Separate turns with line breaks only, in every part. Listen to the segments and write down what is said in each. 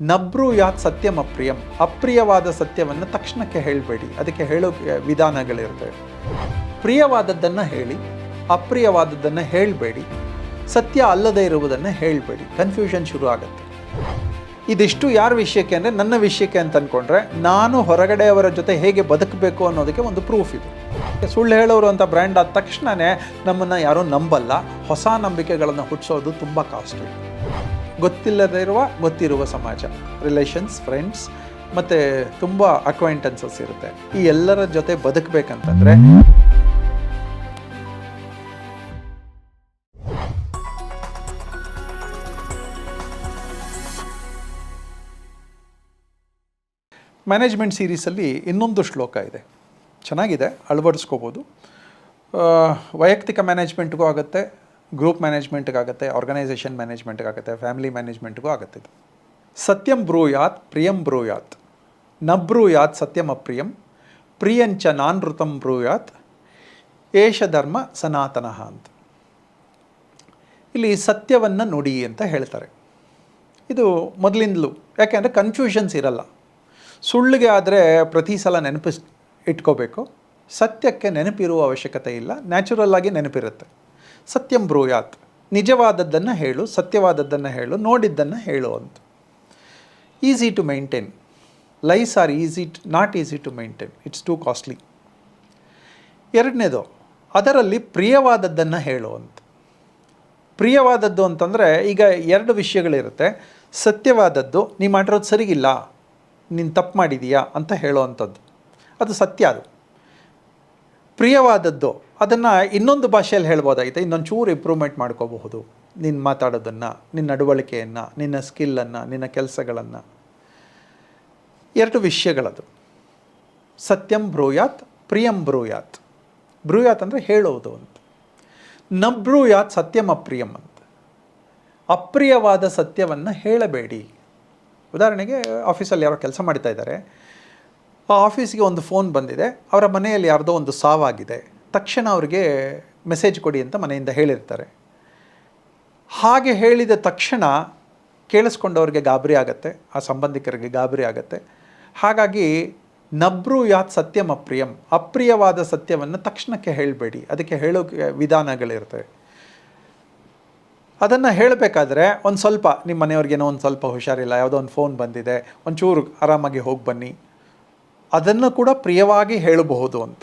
ನಬ್ರು ಯಾತ್ ಸತ್ಯಂ ಪ್ರಿಯಂ ಅಪ್ರಿಯವಾದ ಸತ್ಯವನ್ನು ತಕ್ಷಣಕ್ಕೆ ಹೇಳಬೇಡಿ. ಅದಕ್ಕೆ ಹೇಳೋ ವಿಧಾನಗಳಿರ್ತವೆ ಪ್ರಿಯವಾದದ್ದನ್ನು ಹೇಳಿ, ಅಪ್ರಿಯವಾದದ್ದನ್ನು ಹೇಳಬೇಡಿ. ಸತ್ಯ ಅಲ್ಲದೇ ಇರುವುದನ್ನು ಹೇಳಬೇಡಿ. ಕನ್ಫ್ಯೂಷನ್ ಶುರು ಆಗುತ್ತೆ. ಇದಿಷ್ಟು ಯಾರ ವಿಷಯಕ್ಕೆ ಅಂದರೆ ನನ್ನ ವಿಷಯಕ್ಕೆ ಅಂತ ಅಂದ್ಕೊಂಡ್ರೆ ನಾನು ಹೊರಗಡೆಯವರ ಜೊತೆ ಹೇಗೆ ಬದುಕಬೇಕು ಅನ್ನೋದಕ್ಕೆ ಒಂದು ಪ್ರೂಫ್ ಇದು. ಸುಳ್ಳು ಹೇಳೋರು ಅಂತ ಬ್ರ್ಯಾಂಡ್ ಆದ ತಕ್ಷಣವೇ ನಮ್ಮನ್ನು ಯಾರೂ ನಂಬಲ್ಲ. ಹೊಸ ನಂಬಿಕೆಗಳನ್ನು ಹುಟ್ಟಿಸೋದು ತುಂಬ ಕಾಸ್ಟ್ಲಿ ಗೊತ್ತಿಲ್ಲದೇ ಇರುವ ಗೊತ್ತಿರುವ ಸಮಾಜ ರಿಲೇಷನ್ಸ್ ಫ್ರೆಂಡ್ಸ್ ಮತ್ತು ತುಂಬ ಅಕ್ವೈಂಟೆನ್ಸಸ್ ಇರುತ್ತೆ. ಈ ಎಲ್ಲರ ಜೊತೆ ಬದುಕಬೇಕಂತಂದರೆ ಮ್ಯಾನೇಜ್ಮೆಂಟ್ ಸೀರೀಸಲ್ಲಿ ಇನ್ನೊಂದು ಶ್ಲೋಕ ಇದೆ. ಚೆನ್ನಾಗಿದೆ, ಅಳವಡಿಸ್ಕೋಬೋದು. ವೈಯಕ್ತಿಕ ಮ್ಯಾನೇಜ್ಮೆಂಟ್ಗೂ ಆಗುತ್ತೆ ಗ್ರೂಪ್ ಮ್ಯಾನೇಜ್ಮೆಂಟ್ಗಾಗುತ್ತೆ, ಆರ್ಗನೈಸೇಷನ್ ಮ್ಯಾನೇಜ್ಮೆಂಟ್ಗಾಗುತ್ತೆ, ಫ್ಯಾಮಿಲಿ ಮ್ಯಾನೇಜ್ಮೆಂಟ್ಗೂ ಆಗುತ್ತೆ ಸತ್ಯಂ ಬ್ರೂಯಾತ್, ಪ್ರಿಯಂ ಬ್ರೂಯಾತ್. ನ ಬ್ರೂಯಾತ್ ಸತ್ಯಂ ಪ್ರಿಯಂ ಪ್ರಿಯಂಚ ನಾನೃತಂ ಬ್ರೂಯಾತ್, ಏಷ ಧರ್ಮ ಸನಾತನ ಅಂತ. ಇಲ್ಲಿ ಸತ್ಯವನ್ನು ನುಡಿ ಅಂತ ಹೇಳ್ತಾರೆ. ಇದು ಮೊದಲಿಂದಲೂ, ಯಾಕೆಂದರೆ ಕನ್ಫ್ಯೂಷನ್ಸ್ ಇರಲ್ಲ. ಸುಳ್ಳಿಗೆ ಆದರೆ ಪ್ರತಿ ಸಲ ನೆನಪಿಸ್, ಇಟ್ಕೋಬೇಕು. ಸತ್ಯಕ್ಕೆ ನೆನಪಿರುವ ಅವಶ್ಯಕತೆ ಇಲ್ಲ ನ್ಯಾಚುರಲ್ ಆಗಿ ನೆನಪಿರುತ್ತೆ. ಸತ್ಯಂ ಬ್ರೂಯಾತ್. ನಿಜವಾದದ್ದನ್ನು ಹೇಳು, ಸತ್ಯವಾದದ್ದನ್ನು ಹೇಳು, ನೋಡಿದ್ದನ್ನು ಹೇಳು ಅಂತ. Easy to maintain lies are easy not easy to maintain it's too costly ಎರಡನೇದು, ಅದರಲ್ಲಿ ಪ್ರಿಯವಾದದ್ದನ್ನು ಹೇಳು ಅಂತ. ಪ್ರಿಯವಾದದ್ದು ಅಂತಂದರೆ, ಈಗ ಎರಡು ವಿಷಯಗಳಿರುತ್ತೆ. ಸತ್ಯವಾದದ್ದು ನೀವು ಮಾಡಿರೋದು ಸರಿಗಿಲ್ಲ, ನೀನು ತಪ್ಪು ಮಾಡಿದೀಯಾ ಅಂತ ಹೇಳೋವಂಥದ್ದು ಅದು ಸತ್ಯ ಅದು. ಪ್ರಿಯವಾದದ್ದು ಅದನ್ನು ಇನ್ನೊಂದು ಭಾಷೆಯಲ್ಲಿ ಹೇಳ್ಬೋದಾಗಿತ್ತು ಇನ್ನೊಂದು ಚೂರು ಇಂಪ್ರೂವ್ಮೆಂಟ್ ಮಾಡ್ಕೋಬಹುದು. ನಿನ್ನ ಮಾತಾಡೋದನ್ನು ನಿನ್ನ ನಡವಳಿಕೆಯನ್ನು, ನಿನ್ನ ಸ್ಕಿಲ್ಲನ್ನು ನಿನ್ನ ಕೆಲಸಗಳನ್ನು. ಎರಡು ವಿಷಯಗಳದು. ಸತ್ಯಂ ಬ್ರೂಯಾತ್, ಪ್ರಿಯಂ ಬ್ರೂಯಾತ್. ಬ್ರೂಯಾತ್ ಅಂದರೆ ಹೇಳೋದು ಅಂತ. ನ ಬ್ರೂಯಾತ್ ಸತ್ಯಂ ಅಪ್ರಿಯಂ ಅಂತ. ಅಪ್ರಿಯವಾದ ಸತ್ಯವನ್ನು ಹೇಳಬೇಡಿ. ಉದಾಹರಣೆಗೆ ಆಫೀಸಲ್ಲಿ ಯಾರೋ ಕೆಲಸ ಮಾಡ್ತಾ ಇದ್ದಾರೆ. ಆ ಆಫೀಸ್ಗೆ ಒಂದು ಫೋನ್ ಬಂದಿದೆ. ಅವರ ಮನೆಯಲ್ಲಿ ಯಾರ್ದೋ ಒಂದು ಸಾವಾಗಿದೆ. ತಕ್ಷಣ ಅವ್ರಿಗೆ ಮೆಸೇಜ್ ಕೊಡಿ ಅಂತ ಮನೆಯಿಂದ ಹೇಳಿರ್ತಾರೆ. ಹಾಗೆ ಹೇಳಿದ ತಕ್ಷಣ ಕೇಳಿಸ್ಕೊಂಡವ್ರಿಗೆ ಗಾಬರಿ ಆಗುತ್ತೆ, ಆ ಸಂಬಂಧಿಕರಿಗೆ ಗಾಬರಿ ಆಗುತ್ತೆ. ಹಾಗಾಗಿ ನಬ್ರು ಯಾತ್ ಸತ್ಯಂ ಅಪ್ರಿಯಂ, ಅಪ್ರಿಯವಾದ ಸತ್ಯವನ್ನು ತಕ್ಷಣಕ್ಕೆ ಹೇಳಬೇಡಿ. ಅದಕ್ಕೆ ಹೇಳೋ ವಿಧಾನಗಳಿರ್ತವೆ ಅದನ್ನು ಹೇಳಬೇಕಾದ್ರೆ ಒಂದು ಸ್ವಲ್ಪ ನಿಮ್ಮ ಮನೆಯವ್ರಿಗೇನೋ ಒಂದು ಸ್ವಲ್ಪ ಹುಷಾರಿಲ್ಲ, ಯಾವುದೋ ಒಂದು ಫೋನ್ ಬಂದಿದೆ, ಒಂಚೂರು ಆರಾಮಾಗಿ ಹೋಗಿ ಬನ್ನಿ. ಅದನ್ನು ಕೂಡ ಪ್ರಿಯವಾಗಿ ಹೇಳಬಹುದು ಅಂತ.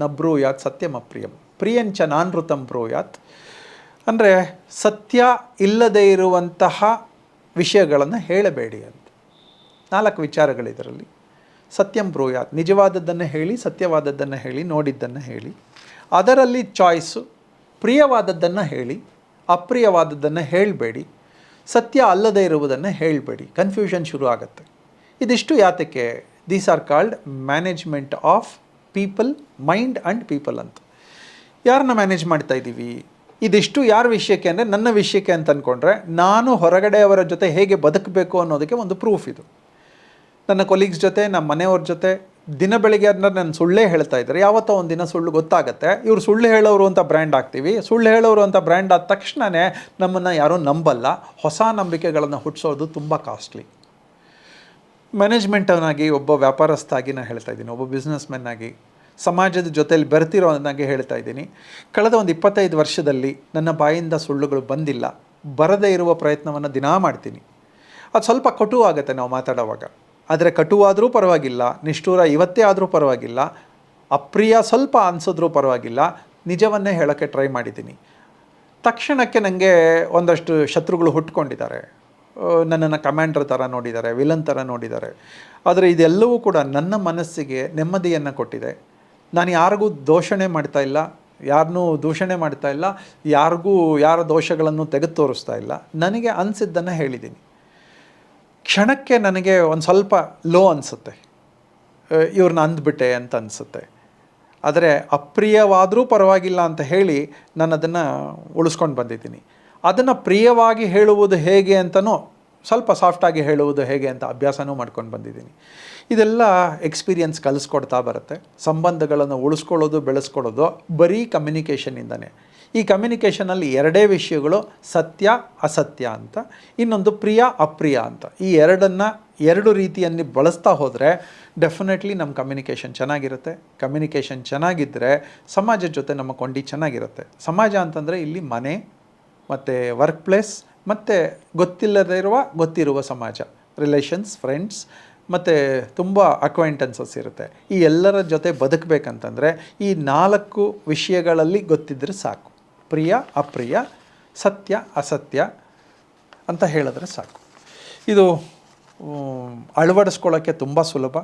ನಬ್ರು ಯಾತ್ ಸತ್ಯಮ ಪ್ರಿಯಂ. ಪ್ರಿಯಂಚ ನಾನೃತಂ ಬ್ರೂಯಾತ್. ಅಂದರೆ ಸತ್ಯ ಇಲ್ಲದೇ ಇರುವಂತಹ ವಿಷಯಗಳನ್ನು ಹೇಳಬೇಡಿ ಅಂತ. ನಾಲ್ಕು ವಿಚಾರಗಳಿದರಲ್ಲಿ ಸತ್ಯಂ ಬ್ರೂಯಾತ್. ನಿಜವಾದದ್ದನ್ನು ಹೇಳಿ, ಸತ್ಯವಾದದ್ದನ್ನು ಹೇಳಿ, ನೋಡಿದ್ದನ್ನು ಹೇಳಿ. ಅದರಲ್ಲಿ ಚಾಯ್ಸು, ಪ್ರಿಯವಾದದ್ದನ್ನು ಹೇಳಿ, ಅಪ್ರಿಯವಾದದ್ದನ್ನು ಹೇಳಬೇಡಿ. ಸತ್ಯ ಅಲ್ಲದೇ ಇರುವುದನ್ನು ಹೇಳಬೇಡಿ. ಕನ್ಫ್ಯೂಷನ್ ಶುರು ಆಗುತ್ತೆ ಇದಿಷ್ಟು ಯಾತಕ್ಕೆ. These are called management of people mind and people ಅಂತ. ಯಾರನ್ನ ಮ್ಯಾನೇಜ್ ಮಾಡ್ತಾ ಇದ್ದೀವಿ? ಇದಿಷ್ಟು ಯಾರ ವಿಷಯಕ್ಕೆ ಅಂದರೆ ನನ್ನ ವಿಷಯಕ್ಕೆ ಅಂತ ಅಂದ್ಕೊಂಡ್ರೆ ನಾನು ಹೊರಗಡೆಯವರ ಜೊತೆ ಹೇಗೆ ಬದುಕಬೇಕು ಅನ್ನೋದಕ್ಕೆ ಒಂದು ಪ್ರೂಫ್ ಇದು. ನನ್ನ ಕೊಲೀಗ್ಸ್ ಜೊತೆ, ನಮ್ಮ ಮನೆಯವ್ರ ಜೊತೆ, ದಿನ ಬೆಳಿಗ್ಗೆ ಅದನ್ನ ನಾನು ಸುಳ್ಳೇ ಹೇಳ್ತಾ ಇದ್ದಾರೆ. ಯಾವತ್ತೋ ಒಂದು ದಿನ ಸುಳ್ಳು ಗೊತ್ತಾಗುತ್ತೆ. ಇವರು ಸುಳ್ಳು ಹೇಳೋರು ಅಂತ ಬ್ರ್ಯಾಂಡ್ ಆಗ್ತೀವಿ ಸುಳ್ಳು ಹೇಳೋರು ಅಂತ ಬ್ರ್ಯಾಂಡ್ ಆದ ತಕ್ಷಣವೇ ನಮ್ಮನ್ನು ಯಾರೂ ನಂಬಲ್ಲ. ಹೊಸ ನಂಬಿಕೆಗಳನ್ನು ಹುಟ್ಟಿಸೋದು ತುಂಬ ಕಾಸ್ಟ್ಲಿ ಮ್ಯಾನೇಜ್ಮೆಂಟವನಾಗಿ ಒಬ್ಬ ವ್ಯಾಪಾರಸ್ಥಾಗಿ ನಾನು ಹೇಳ್ತಾ ಇದ್ದೀನಿ, ಒಬ್ಬ ಬಿಸ್ನೆಸ್ ಮೆನ್ ಆಗಿ, ಸಮಾಜದ ಜೊತೆಯಲ್ಲಿ ಬೆರೆತಿರೋನಾಗಿ ಹೇಳ್ತಾ ಇದ್ದೀನಿ. ಕಳೆದ ಒಂದು ಇಪ್ಪತ್ತೈದು ವರ್ಷದಲ್ಲಿ ನನ್ನ ಬಾಯಿಂದ ಸುಳ್ಳುಗಳು ಬಂದಿಲ್ಲ, ಬರದೇ ಇರುವ ಪ್ರಯತ್ನವನ್ನು ದಿನಾ ಮಾಡ್ತೀನಿ. ಅದು ಸ್ವಲ್ಪ ಕಟು ಆಗುತ್ತೆ ನಾವು ಮಾತಾಡೋವಾಗ. ಆದರೆ ಕಟುವಾದರೂ ಪರವಾಗಿಲ್ಲ, ನಿಷ್ಠೂರ ಇವತ್ತೇ ಆದರೂ ಪರವಾಗಿಲ್ಲ, ಅಪ್ರಿಯ ಸ್ವಲ್ಪ ಅನಿಸಿದ್ರೂ ಪರವಾಗಿಲ್ಲ, ನಿಜವನ್ನೇ ಹೇಳೋಕ್ಕೆ ಟ್ರೈ ಮಾಡಿದ್ದೀನಿ. ತಕ್ಷಣಕ್ಕೆ ನನಗೆ ಒಂದಷ್ಟು ಶತ್ರುಗಳು ಹುಟ್ಕೊಂಡಿದ್ದಾರೆ. ನನ್ನನ್ನು ಕಮಾಂಡರ್ ಥರ ನೋಡಿದ್ದಾರೆ ವಿಲನ್ ಥರ ನೋಡಿದ್ದಾರೆ. ಆದರೆ ಇದೆಲ್ಲವೂ ಕೂಡ ನನ್ನ ಮನಸ್ಸಿಗೆ ನೆಮ್ಮದಿಯನ್ನು ಕೊಟ್ಟಿದೆ. ನಾನು ಯಾರಿಗೂ ದೋಷಣೆ ಮಾಡ್ತಾ ಇಲ್ಲ ಯಾರನ್ನೂ ದೂಷಣೆ ಮಾಡ್ತಾ ಇಲ್ಲ, ಯಾರಿಗೂ ಯಾರ ದೋಷಗಳನ್ನು ತೆಗೆದು ತೋರಿಸ್ತಾ ಇಲ್ಲ. ನನಗೆ ಅನಿಸಿದ್ದನ್ನು ಹೇಳಿದ್ದೀನಿ. ಕ್ಷಣಕ್ಕೆ ನನಗೆ ಒಂದು ಸ್ವಲ್ಪ ಲೋ ಅನಿಸುತ್ತೆ. ಇವ್ರನ್ನ ಅಂದ್ಬಿಟ್ಟೆ ಅಂತ ಅನಿಸುತ್ತೆ. ಆದರೆ ಅಪ್ರಿಯವಾದರೂ ಪರವಾಗಿಲ್ಲ ಅಂತ ಹೇಳಿ ನಾನು ಅದನ್ನು ಉಳಿಸ್ಕೊಂಡು ಬಂದಿದ್ದೀನಿ. ಅದನ್ನು ಪ್ರಿಯವಾಗಿ ಹೇಳುವುದು ಹೇಗೆ ಅಂತನೂ ಸ್ವಲ್ಪ ಸಾಫ್ಟಾಗಿ ಹೇಳುವುದು ಹೇಗೆ ಅಂತ ಅಭ್ಯಾಸನೂ ಮಾಡ್ಕೊಂಡು ಬಂದಿದ್ದೀನಿ. ಇದೆಲ್ಲ ಎಕ್ಸ್ಪೀರಿಯನ್ಸ್ ಕಲಿಸ್ಕೊಡ್ತಾ ಬರುತ್ತೆ. ಸಂಬಂಧಗಳನ್ನು ಉಳಿಸ್ಕೊಳ್ಳೋದು, ಬೆಳೆಸ್ಕೊಳ್ಳೋದು ಬರೀ ಕಮ್ಯುನಿಕೇಷನಿಂದನೇ ಈ ಕಮ್ಯುನಿಕೇಷನಲ್ಲಿ ಎರಡೇ ವಿಷಯಗಳು ಸತ್ಯ, ಅಸತ್ಯ ಅಂತ, ಇನ್ನೊಂದು ಪ್ರಿಯ, ಅಪ್ರಿಯ ಅಂತ. ಈ ಎರಡನ್ನು ಎರಡು ರೀತಿಯಲ್ಲಿ ಬಳಸ್ತಾ ಹೋದರೆ ಡೆಫಿನೆಟ್ಲಿ ನಮ್ಮ ಕಮ್ಯುನಿಕೇಷನ್ ಚೆನ್ನಾಗಿರುತ್ತೆ. ಕಮ್ಯುನಿಕೇಷನ್ ಚೆನ್ನಾಗಿದ್ದರೆ ಸಮಾಜದ ಜೊತೆ ನಮ್ಮ ಕೊಂಡಿ ಚೆನ್ನಾಗಿರುತ್ತೆ. ಸಮಾಜ ಅಂತಂದರೆ ಇಲ್ಲಿ ಮನೆ ಮತ್ತು ವರ್ಕ್ ಪ್ಲೇಸ್ ಮತ್ತು ಗೊತ್ತಿಲ್ಲದೇ ಇರುವ ಗೊತ್ತಿರುವ ಸಮಾಜ ರಿಲೇಷನ್ಸ್ ಫ್ರೆಂಡ್ಸ್ ಮತ್ತು ತುಂಬ ಅಕ್ವೈಂಟೆನ್ಸಸ್ ಇರುತ್ತೆ. ಈ ಎಲ್ಲರ ಜೊತೆ ಬದುಕಬೇಕಂತಂದರೆ ಈ ನಾಲ್ಕು ವಿಷಯಗಳಲ್ಲಿ ಗೊತ್ತಿದ್ದರೆ ಸಾಕು. ಪ್ರಿಯ, ಅಪ್ರಿಯ, ಸತ್ಯ, ಅಸತ್ಯ ಅಂತ ಹೇಳಿದ್ರೆ ಸಾಕು. ಇದು ಅಳವಡಿಸ್ಕೊಳ್ಳೋಕ್ಕೆ ತುಂಬ ಸುಲಭ.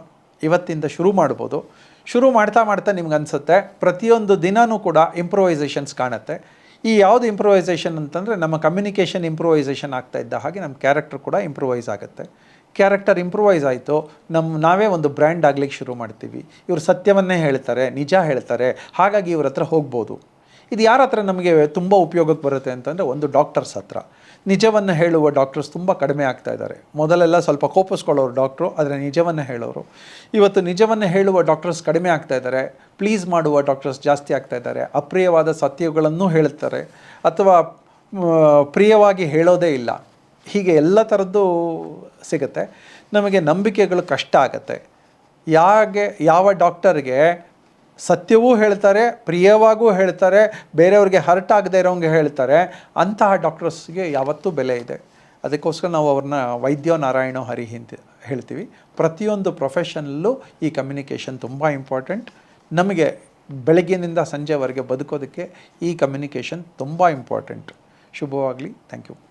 ಇವತ್ತಿಂದ ಶುರು ಮಾಡ್ಬೋದು. ಶುರು ಮಾಡ್ತಾ ಮಾಡ್ತಾ ನಿಮ್ಗೆ ಅನಿಸುತ್ತೆ ಪ್ರತಿಯೊಂದು ದಿನವೂ ಕೂಡ ಇಂಪ್ರೂವೈಸೇಷನ್ಸ್ ಕಾಣುತ್ತೆ. ಈ ಯಾವುದು ಇಂಪ್ರೂವೈಸೇಷನ್ ಅಂತಂದರೆ ನಮ್ಮ ಕಮ್ಯುನಿಕೇಷನ್ ಇಂಪ್ರೂವೈಸೇಷನ್ ಆಗ್ತಾ ಇದ್ದ ಹಾಗೆ ನಮ್ಮ ಕ್ಯಾರೆಕ್ಟರ್ ಕೂಡ ಇಂಪ್ರೂವೈಸ್ ಆಗುತ್ತೆ. ಕ್ಯಾರೆಕ್ಟರ್ ಇಂಪ್ರೂವೈಸ್ ಆಯಿತು ನಮ್ಮ ನಾವೇ ಒಂದು ಬ್ರ್ಯಾಂಡ್ ಆಗ್ಲಿಕ್ಕೆ ಶುರು ಮಾಡ್ತೀವಿ. ಇವರು ಸತ್ಯವನ್ನೇ ಹೇಳ್ತಾರೆ, ನಿಜ ಹೇಳ್ತಾರೆ, ಹಾಗಾಗಿ ಇವ್ರ ಹತ್ರ ಹೋಗ್ಬೋದು. ಇದು ಯಾರ ಹತ್ರ ನಮಗೆ ತುಂಬ ಉಪಯೋಗಕ್ಕೆ ಬರುತ್ತೆ ಅಂತಂದರೆ ಒಂದು ಡಾಕ್ಟರ್ಸ್ ಹತ್ರ. ನಿಜವನ್ನು ಹೇಳುವ ಡಾಕ್ಟರ್ಸ್ ತುಂಬ ಕಡಿಮೆ ಆಗ್ತಾ ಇದ್ದಾರೆ. ಮೊದಲೆಲ್ಲ ಸ್ವಲ್ಪ ಕೋಪಿಸ್ಕೊಳ್ಳೋರು ಡಾಕ್ಟ್ರು, ಆದರೆ ನಿಜವನ್ನು ಹೇಳೋರು. ಇವತ್ತು ನಿಜವನ್ನು ಹೇಳುವ ಡಾಕ್ಟರ್ಸ್ ಕಡಿಮೆ ಆಗ್ತಾ ಇದ್ದಾರೆ. ಪ್ಲೀಸ್ ಮಾಡುವ ಡಾಕ್ಟರ್ಸ್ ಜಾಸ್ತಿ ಆಗ್ತಾ ಇದ್ದಾರೆ. ಅಪ್ರಿಯವಾದ ಸತ್ಯಗಳನ್ನು ಹೇಳ್ತಾರೆ. ಅಥವಾ ಪ್ರಿಯವಾಗಿ ಹೇಳೋದೇ ಇಲ್ಲ. ಹೀಗೆ ಎಲ್ಲ ಥರದ್ದು ಸಿಗುತ್ತೆ. ನಮಗೆ ನಂಬಿಕೆಗಳು ಕಷ್ಟ ಆಗುತ್ತೆ. ಯಾಗೆ, ಯಾವ ಡಾಕ್ಟರ್ಗೆ ಸತ್ಯವೂ ಹೇಳ್ತಾರೆ, ಪ್ರಿಯವಾಗೂ ಹೇಳ್ತಾರೆ, ಬೇರೆಯವ್ರಿಗೆ ಹರ್ಟ್ ಆಗದೆ ಇರೋಂಗೆ ಹೇಳ್ತಾರೆ. ಅಂತಹ ಡಾಕ್ಟರ್ಸ್ಗೆ ಯಾವತ್ತೂ ಬೆಲೆ ಇದೆ. ಅದಕ್ಕೋಸ್ಕರ ನಾವು ಅವ್ರನ್ನ ವೈದ್ಯ ನಾರಾಯಣೋ ಹರಿ ಅಂತ ಹೇಳ್ತೀವಿ. ಪ್ರತಿಯೊಂದು ಪ್ರೊಫೆಷನಲ್ಲೂ ಈ ಕಮ್ಯುನಿಕೇಷನ್ ತುಂಬ ಇಂಪಾರ್ಟೆಂಟ್. ನಮಗೆ ಬೆಳಗ್ಗಿನಿಂದ ಸಂಜೆವರೆಗೆ ಬದುಕೋದಕ್ಕೆ ಈ ಕಮ್ಯುನಿಕೇಷನ್ ತುಂಬ ಇಂಪಾರ್ಟೆಂಟ್. ಶುಭವಾಗಲಿ. Thank you.